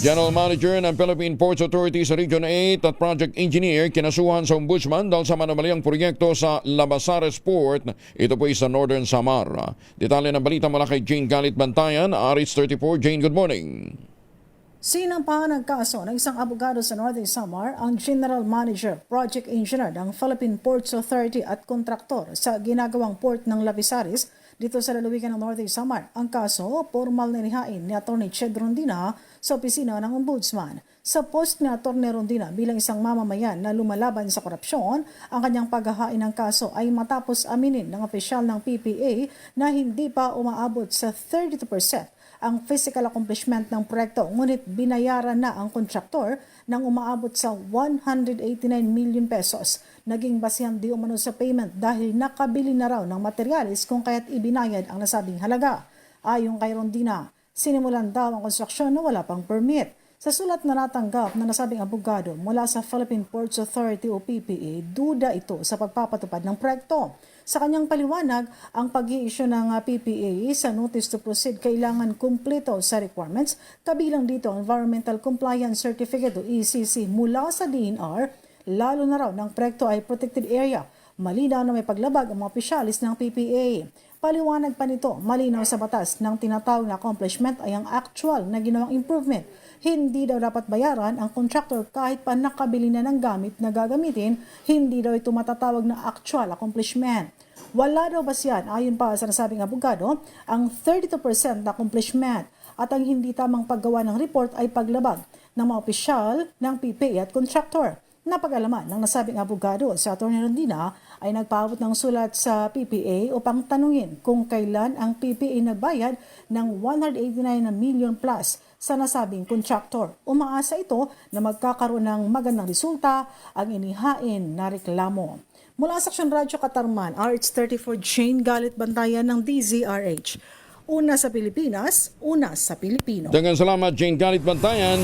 General Manager ng Philippine Ports Authority sa Region 8 at Project Engineer kinasuhan sa Ombudsman dahil sa manamalayang proyekto sa Labasares Port. Ito po ay sa Northern Samar. Detalye ng balita mula kay Jane Galit Bantayan, Aris 34. Jane, good morning. Sinampahan ng kaso ng isang abogado sa Northern Samar ang General Manager, Project Engineer ng Philippine Ports Authority at kontraktor sa ginagawang port ng Lavisaris dito sa lalawigan ng Northern Samar. Ang kaso, formal na nihain ni Atty. Ched Rondina sa opisina ng Ombudsman. Sa post ni Atty. Rondina bilang isang mamamayan na lumalaban sa korupsyon, ang kanyang paghahain ng kaso ay matapos aminin ng opisyal ng PPA na hindi pa umaabot sa 32% ang physical accomplishment ng proyekto ngunit binayaran na ang kontraktor ng umaabot sa 189 million pesos. Naging basihan di umano sa payment dahil nakabili na raw ng materyales kung kaya't ibinayad ang nasabing halaga. Ayon kay Rondina, sinimulan daw ang konstruksyon na wala pang permit. Sa sulat na natanggap na nasabing abogado mula sa Philippine Ports Authority o PPA, duda ito sa pagpapatupad ng proyekto. Sa kanyang paliwanag, ang pag issue ng uh, PPA sa Notice to Proceed kailangan kumpleto sa requirements, kabilang dito ang Environmental Compliance Certificate o ECC mula sa DNR, lalo na raw ng proyekto ay protected area. Malinaw na may paglabag ang mga opisyalis ng PPA. Paliwanag pa nito, malinaw sa batas ng tinatawag na accomplishment ay ang actual na ginawang improvement. Hindi daw dapat bayaran ang contractor kahit pa nakabili na ng gamit na gagamitin, hindi daw ito matatawag na actual accomplishment. Wala daw ba siyan, ayon pa sa nasabing abogado, ang 32% na accomplishment at ang hindi tamang paggawa ng report ay paglabag ng mga opisyal ng PPA at contractor. Napag-alaman ng nasabing abogado sa Atty. Rondina ay nagpaabot ng sulat sa PPA upang tanungin kung kailan ang PPA nagbayad ng 189 na million plus sa nasabing contractor. Umaasa ito na magkakaroon ng magandang resulta ang inihain na reklamo. Mula sa Aksyon Radyo Katarman, RH34 Jane Galit Bantayan ng DZRH. Una sa Pilipinas, una sa Pilipino. Dagang salamat, Jane Galit Bantayan.